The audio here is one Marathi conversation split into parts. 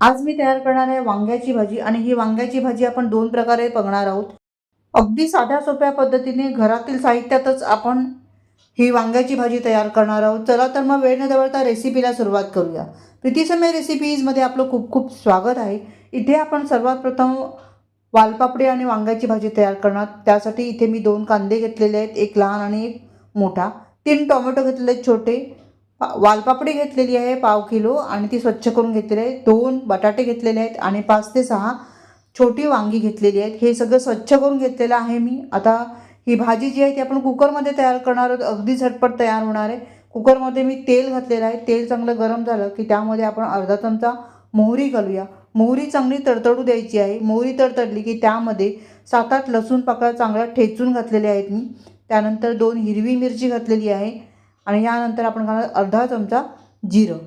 आज मी तयार करणार आहे वांग्याची भाजी आणि ही वांग्याची भाजी आपण दोन प्रकारे बघणार आहोत. अगदी साध्या सोप्या पद्धतीने घरातील साहित्यातच आपण ही वांग्याची भाजी तयार करणार आहोत. चला तर मग वेळ न दवळता रेसिपीला सुरुवात करूया. प्रीतीसमय रेसिपीजमध्ये आपलं खूप खूप स्वागत आहे. इथे आपण सर्वात प्रथम वालपापडी आणि वांग्याची भाजी तयार करणार. त्यासाठी इथे मी दोन कांदे घेतलेले आहेत एक लहान आणि एक मोठा. तीन टोमॅटो घेतलेले आहेत छोटे. पा- वालपापडी घेतलेली आहे पाव किलो आणि ती स्वच्छ करून घेतलेली आहे. दोन बटाटे घेतलेले आहेत आणि पाच ते सहा छोटी वांगी घेतलेली आहेत. हे सगळं स्वच्छ करून घेतलेलं आहे मी. आता ही भाजी जी आहे ती आपण कुकरमध्ये तयार करणार आहोत. अगदी झटपट तयार होणार आहे. कुकरमध्ये मी तेल घातलेलं आहे. तेल चांगलं गरम झालं की त्यामध्ये आपण अर्धा चमचा मोहरी घालूया. मोहरी चांगली तडतडू द्यायची आहे. मोहरी तडतडली की त्यामध्ये सात आठ लसूण पाकळ्या चांगल्या ठेचून घातलेल्या आहेत मी. त्यानंतर दोन हिरवी मिरची घातलेली आहे. आणि यानंतर आपण घालणार अर्धा चमचा जिरं.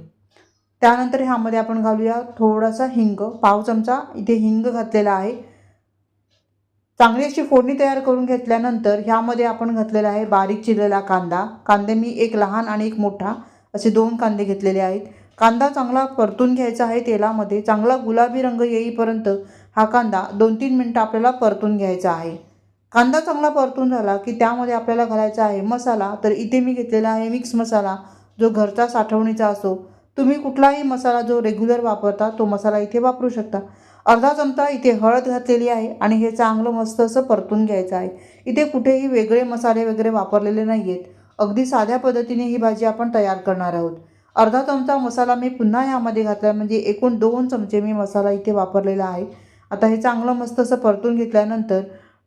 त्यानंतर ह्यामध्ये आपण घालूया थोडासा हिंग. पाव चमचा इथे हिंग घातलेला आहे. चांगली अशी फोडणी तयार करून घेतल्यानंतर ह्यामध्ये आपण घातलेला आहे बारीक चिरलेला कांदा. कांदे मी एक लहान आणि एक मोठा असे दोन कांदे घेतलेले आहेत. कांदा चांगला परतून घ्यायचा आहे तेलामध्ये. चांगला गुलाबी रंग येईपर्यंत हा कांदा दोन तीन मिनटं आपल्याला परतून घ्यायचा आहे. कांदा चांगला परतून झाला की त्यामध्ये आपल्याला घालायचा आहे मसाला तर इथे मी घेतलेला आहे मिक्स मसाला जो घरचा साठवणीचा असो. तुम्ही कुठलाही मसाला जो रेग्युलर वापरता तो मसाला इथे वापरू शकता. अर्धा चमचा इथे हळद घातलेली आहे आणि हे चांगलं मस्त असं परतून घ्यायचं आहे. इथे कुठेही वेगळे मसाले वगैरे वापरलेले नाही आहेत अगदी साध्या पद्धतीने ही भाजी आपण तयार करणार आहोत. अर्धा चमचा मसाला मी पुन्हा यामध्ये घातला म्हणजे एकूण दोन चमचे मी मसाला इथे वापरलेला आहे. आता हे चांगलं मस्त असं परतून घेतल्यानंतर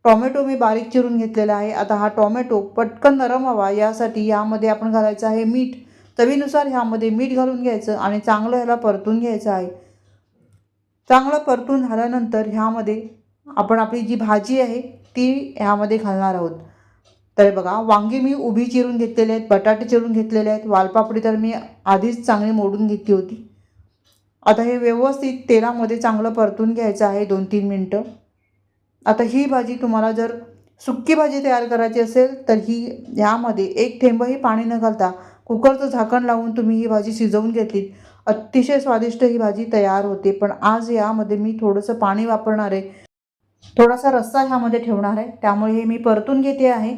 टॉमॅटो मी बारीक चिरून घेतलेला आहे. आता हा टॉमॅटो पटकन नरम व्हावा. यासाठी यामध्ये आपण घालायचं आहे मीठ. चवीनुसार ह्यामध्ये मीठ घालून घ्यायचं आणि चांगलं ह्याला परतून घ्यायचं आहे. चांगलं परतून झाल्यानंतर ह्यामध्ये आपण आपली जी भाजी आहे ती ह्यामध्ये घालणार आहोत. तर बघा वांगी मी उभी चिरून घेतलेले आहेत बटाटे चिरून घेतलेले आहेत वालपापडी तर मी आधीच चांगली मोडून घेतली होती. आता हे व्यवस्थित तेलामध्ये चांगलं परतून घ्यायचं आहे दोन तीन मिनटं. आता ही भाजी तुम्हाला जर सुक्की भाजी तयार करायची असेल तर ही ह्यामध्ये एक थेंबही पाणी न घालता कुकरचं झाकण लावून तुम्ही ही भाजी शिजवून घेतलीत. अतिशय स्वादिष्ट ही भाजी तयार होते पण आज यामध्ये मी थोडंसं पाणी वापरणार आहे. थोडासा रस्सा ह्यामध्ये ठेवणार आहे. त्यामुळे हे मी परतून घेते आहे.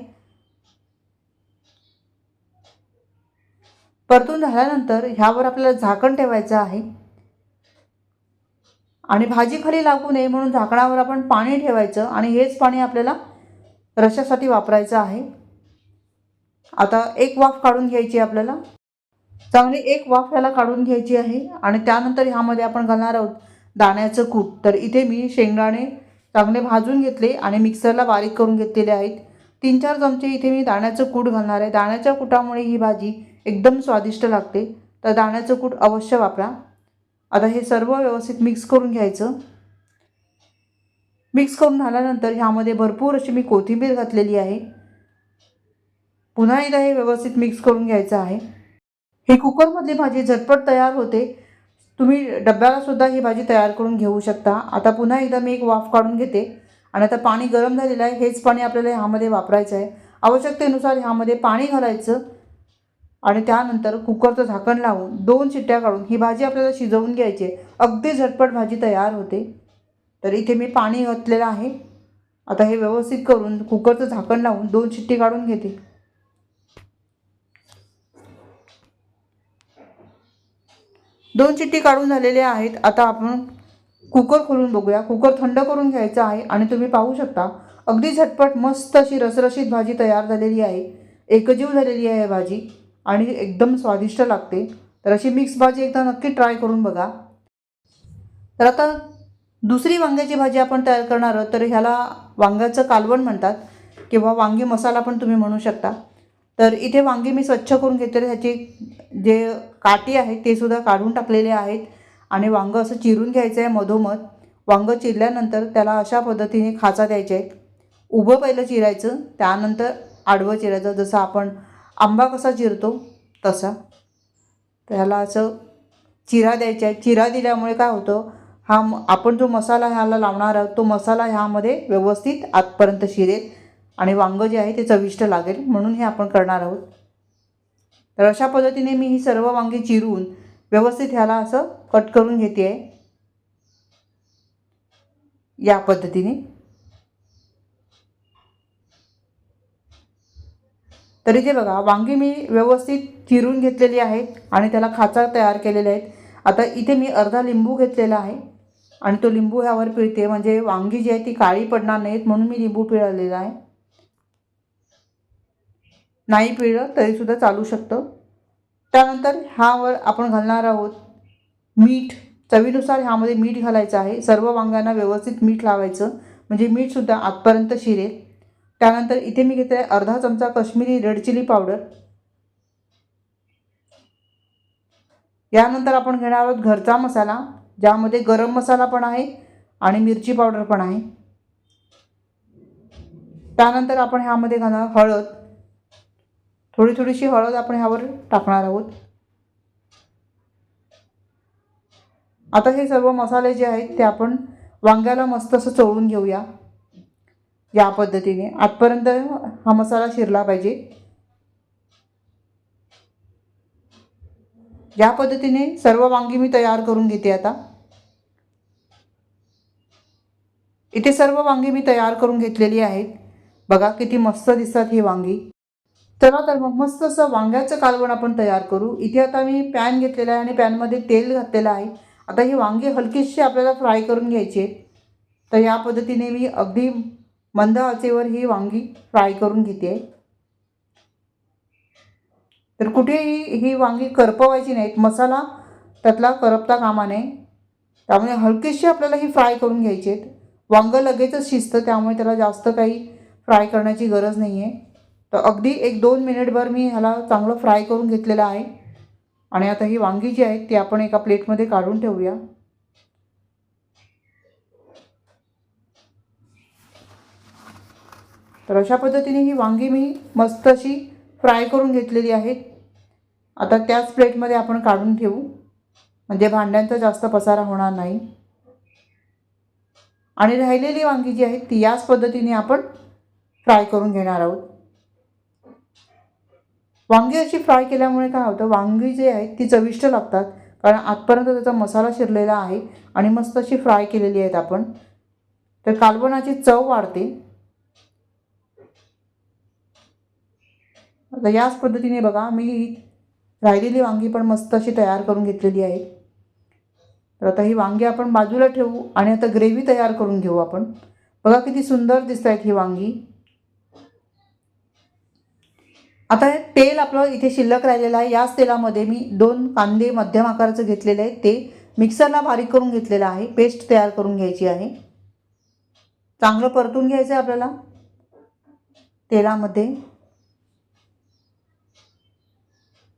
परतून झाल्यानंतर ह्यावर आपल्याला झाकण ठेवायचं आहे. आणि भाजी खाली लागू नये म्हणून झाकणावर आपण पाणी ठेवायचं आणि हेच पाणी आपल्याला रशासाठी वापरायचं आहे. आता एक वाफ काढून घ्यायची आपल्याला. चांगली एक वाफ ह्याला काढून घ्यायची आहे आणि त्यानंतर ह्यामध्ये आपण घालणार आहोत दाण्याचं कूट. तर इथे मी शेंगदाणे चांगले भाजून घेतले आणि मिक्सरला बारीक करून घेतलेले आहेत. तीन चार चमचे इथे मी दाण्याचं कूट घालणार आहे. दाण्याच्या कुटामुळे ही भाजी एकदम स्वादिष्ट लागते. तर दाण्याचं कूट अवश्य वापरा. आता हे सर्व व्यवस्थित मिक्स करून घ्यायचं. मिक्स करून झाल्यानंतर ह्यामध्ये भरपूर अशी मी कोथिंबीर घातलेली आहे. पुन्हा एकदा हे व्यवस्थित मिक्स करून घ्यायचं आहे. हे कुकरमधली भाजी झटपट तयार होते. तुम्ही डब्यालासुद्धा ही भाजी तयार करून घेऊ शकता. आता पुन्हा एकदा मी एक वाफ काढून घेते. आणि आता पाणी गरम झालेलं आहे. हेच पाणी आपल्याला ह्यामध्ये वापरायचं आहे. आवश्यकतेनुसार ह्यामध्ये पाणी घालायचं. आणि त्यानंतर कुकरचं झाकण लावून दोन शिट्ट्या काढून ही भाजी आपल्याला शिजवून घ्यायची आहे. अगदी झटपट भाजी तयार होते. तर इथे मी पाणी घातलेलं आहे. आता हे व्यवस्थित करून कुकरचं झाकण लावून दोन शिट्टी काढून घेते. दोन चिट्टी काढून झालेले आहेत. आता आपण कुकर खोलून बघूया. कुकर थंड करून घ्यायचा आहे आणि तुम्ही पाहू शकता अगदी झटपट मस्त अशी रसरशीत भाजी तयार झालेली आहे. एकजीव झालेली आहे भाजी. आणि एकदम स्वादिष्ट लागते. तर अशी मिक्स भाजी एकदा नक्की ट्राय करून बघा. तर आता दुसरी वांग्याची भाजी आपण तयार करणार आहोत. तर ह्याला वांग्याचं कालवण म्हणतात किंवा वांगी मसाला पण तुम्ही म्हणू शकता. तर इथे वांगी मी स्वच्छ करून घेते ह्याचे जे काठी आहेत ते सुद्धा काढून टाकलेले आहेत. आणि वांगं असं चिरून घ्यायचं आहे मधोमध. वांगं चिरल्यानंतर त्याला अशा पद्धतीने खाचा द्यायचे आहेत. उभं पहिलं चिरायचं त्यानंतर आडवं चिरायचं. जसं आपण आंबा कसा चिरतो? तसा. त्याला असं चिरा द्यायचा आहे. चिरा दिल्यामुळे काय होतं? हा म- आपण जो मसाला ह्याला लावणार आहोत तो मसाला ह्यामध्ये व्यवस्थित आतपर्यंत शिरेल आणि वांगं जे आहे ते चविष्ट लागेल. म्हणून हे आपण करणार आहोत. तर अशा पद्धतीने मी ही सर्व वांगी चिरून व्यवस्थित ह्याला असं कट करून घेते. आहे या पद्धतीने. तरी ते बघा वांगी मी व्यवस्थित चिरून घेतलेली आहेत आणि त्याला खाचा तयार केलेले आहेत. आता इथे मी अर्धा लिंबू घेतलेला आहे आणि तो लिंबू ह्यावर पिळते. म्हणजे वांगी जी आहे ती काळी पडणार नाहीत म्हणून मी लिंबू पिळलेला आहे. नाही पिळलं तरीसुद्धा चालू शकतं. त्यानंतर ह्यावर आपण घालणार आहोत मीठ. चवीनुसार ह्यामध्ये मीठ घालायचं आहे. सर्व वांग्यांना व्यवस्थित मीठ लावायचं. म्हणजे मीठसुद्धा आतपर्यंत शिरेल. त्यानंतर इथे मी घेते अर्धा चमचा कश्मीरी रेड चिली पावडर. यानंतर आपण घेणार आहोत घरचा मसाला ज्यामध्ये गरम मसाला पण आहे आणि मिरची पावडर पण आहे. त्यानंतर आपण ह्यामध्ये घालणार हळद. थोडी थोडीशी हळद आपण ह्यावर टाकणार आहोत. आता हे सर्व मसाले जे आहेत ते आपण वांग्याला मस्त असं चोळून घेऊया. या पद्धतीने. आतपर्यंत हा मसाला शिरला पाहिजे. या पद्धतीने सर्व वांगी मी तयार करून घेते आता. इथे सर्व वांगी मी तयार करून घेतलेली आहेत. बघा किती मस्त दिसतात ही वांगी. चला तर मग मस्त असं वांग्याचं कालवण आपण तयार करू. इथे आता मी पॅन घेतलेला आहे आणि पॅनमध्ये तेल घातलेलं आहे. आता ही वांगी हलकीशी आपल्याला फ्राय करून घ्यायची आहे. तर या पद्धतीने मी अगदी मंद आचेवर ही वांगी फ्राय करून घेते. तर कुठेही ही वांगी करपवायची नाहीत. मसाला त्यातला करपता कामा नये. त्यामुळे हलकीशी आपल्याला ही फ्राय करून घ्यायची आहेत. वांगं लगेचच शिजतं त्यामुळे त्याला जास्त काही फ्राय करण्याची गरज नाही आहे तर अगदी एक दोन मिनिटभर मी ह्याला चांगलं फ्राय करून घेतलेलं आहे. आणि आता ही वांगी जी आहेत ती आपण एका प्लेटमध्ये काढून ठेवूया. तर अशा पद्धतीने ही वांगी मी मस्त अशी फ्राय करून घेतलेली आहेत आता त्याच प्लेटमध्ये आपण काढून ठेवू. म्हणजे भांड्यांचा जास्त पसारा होणार नाही. आणि राहिलेली वांगी जी आहेत ती याच पद्धतीने आपण फ्राय करून घेणार आहोत. वांगी अशी फ्राय केल्यामुळे काय होतं वांगी जे आहेत ती चविष्ट लागतात. कारण आजपर्यंत त्याचा मसाला शिरलेला आहे आणि मस्त अशी फ्राय केलेली आहेत आपण. तर कालवणाची चव वाढते. आता याच पद्धतीने बघा मी राहिलेली वांगी पण मस्त अशी तयार करून घेतलेली आहे. तर आता ही वांगी आपण बाजूला ठेवू आणि आता ग्रेव्ही तयार करून घेऊ आपण. बघा किती सुंदर दिसत आहेत ही वांगी. आता हे तेल आपलं इथे शिल्लक राहिलेलं आहे. याच तेलामध्ये मी दोन कांदे मध्यम आकाराचं घेतलेले आहे ते मिक्सरला बारीक करून घेतलेलं आहे. पेस्ट तयार करून घ्यायची आहे. चांगलं परतून घ्यायचं आहे आपल्याला तेलामध्ये.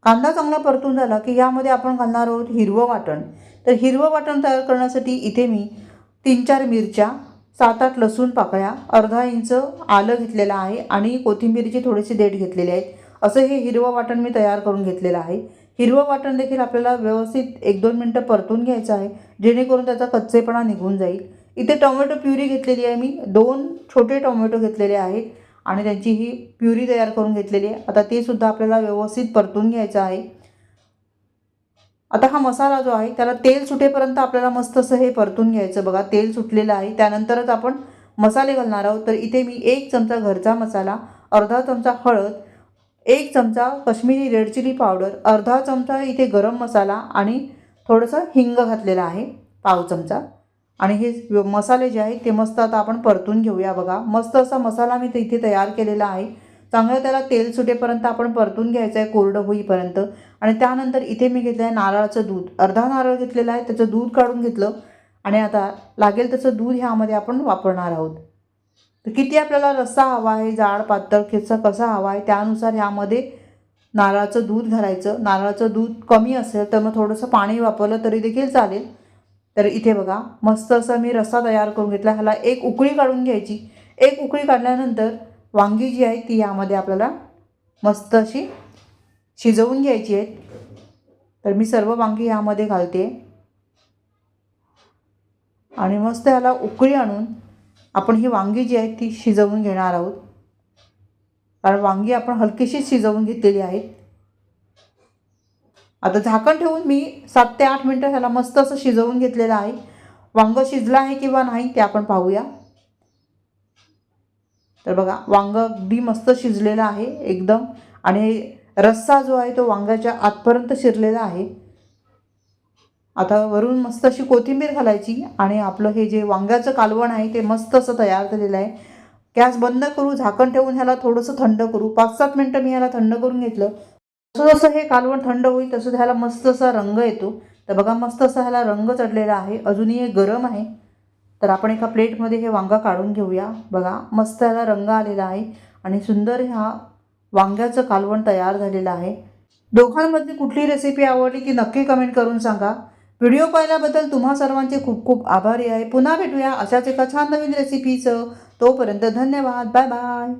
कांदा चांगला परतून झाला की यामध्ये आपण घालणार आहोत हिरवं वाटण. तर हिरवं वाटण तयार करण्यासाठी इथे मी तीन चार मिरच्या सात आठ लसूण पाकळ्या अर्धा इंच आलं घेतलेलं आहे आणि कोथिंबीरीची थोडीशी देठ घेतलेली आहे. असं हे हिरवं वाटण मी तयार करून घेतलेलं आहे. हिरवं वाटण देखील आपल्याला व्यवस्थित एक दोन मिनटं परतून घ्यायचं आहे जेणेकरून त्याचा कच्चेपणा निघून जाईल. इथे टोमॅटो प्युरी घेतलेली आहे मी. दोन छोटे टोमॅटो घेतलेले आहेत. आणि त्यांची ही प्युरी तयार करून घेतलेली आहे. आता ते सुद्धा आपल्याला व्यवस्थित परतून घ्यायचं आहे. आता हा मसाला जो आहे त्याला तेल सुटेपर्यंत आपल्याला मस्त असं हे परतून घ्यायचं बघा. तेल सुटलेलं आहे. त्यानंतरच आपण मसाले घालणार आहोत. तर इथे मी एक चमचा घरचा मसाला अर्धा चमचा हळद एक चमचा कश्मीरी रेड चिली पावडर अर्धा चमचा इथे गरम मसाला आणि थोडंसं हिंग घातलेलं आहे. पाव चमचा. आणि हे मसाले जे आहेत ते मस्त आता आपण परतून घेऊया बघा. मस्त असा मसाला मी इथे तयार केलेला आहे. चांगलं त्याला तेल सुटेपर्यंत आपण परतून घ्यायचं आहे कोरडं होईपर्यंत. आणि त्यानंतर इथे मी घेतलं आहे नारळाचं दूध. अर्धा नारळ घेतलेलं आहे त्याचं दूध काढून घेतलं. आणि आता लागेल तसं दूध ह्यामध्ये आपण वापरणार आहोत. तर किती आपल्याला रस्सा हवा आहे जाड पातळ खेचा कसा हवा आहे त्यानुसार ह्यामध्ये नारळाचं दूध घालायचं. नारळाचं दूध कमी असेल तर मग थोडंसं पाणी वापरलं तरी देखील चालेल. तर इथे बघा मस्त असं मी रस्सा तयार करून घेतला. ह्याला एक उकळी काढून घ्यायची. एक उकळी काढल्यानंतर वांगी जी आहे ती यामध्ये आपल्याला मस्त अशी शिजवून घ्यायची आहेत तर मी सर्व वांगी यामध्ये घालते. आणि मस्त ह्याला उकळी आणून आपण ही वांगी जी आहे ती शिजवून घेणार आहोत. कारण वांगी आपण हलकीशी शिजवून घेतलेली आहेत. आता झाकण ठेवून मी सात ते आठ मिनटं ह्याला मस्त असं शिजवून घेतलेलं आहे. वांगं शिजलं आहे किंवा नाही ते आपण पाहूया. तर बघा वांग अगदी मस्त शिजलेलं आहे एकदम. आणि रस्सा जो आहे तो वांग्याच्या आतपर्यंत शिरलेला आहे. आता वरून मस्त अशी कोथिंबीर घालायची आणि आपलं हे जे वांग्याचं कालवण आहे ते मस्त असं तयार झालेलं आहे. गॅस बंद करू झाकण ठेवून ह्याला थोडंसं थंड करू. पाच सात मिनटं मी ह्याला थंड करून घेतलं. जसं जसं हे कालवण थंड होईल तसं ह्याला मस्त असा रंग येतो. तर बघा मस्त असा ह्याला रंग चढलेला आहे. अजूनही हे गरम आहे. तर आपण एका प्लेटमध्ये हे वांगा काढून घेऊया. बघा मस्त ह्याला रंग आलेला आहे आणि सुंदर ह्या वांग्याचं कालवण तयार झालेलं आहे. दोघांमधली कुठली रेसिपी आवडली ती नक्की कमेंट करून सांगा. व्हिडिओ पाहिल्याबद्दल तुम्हा सर्वांचे खूप खूप आभारी आहे. पुन्हा भेटूया अशाच एका छान नवीन रेसिपीचं तोपर्यंत धन्यवाद. Bye bye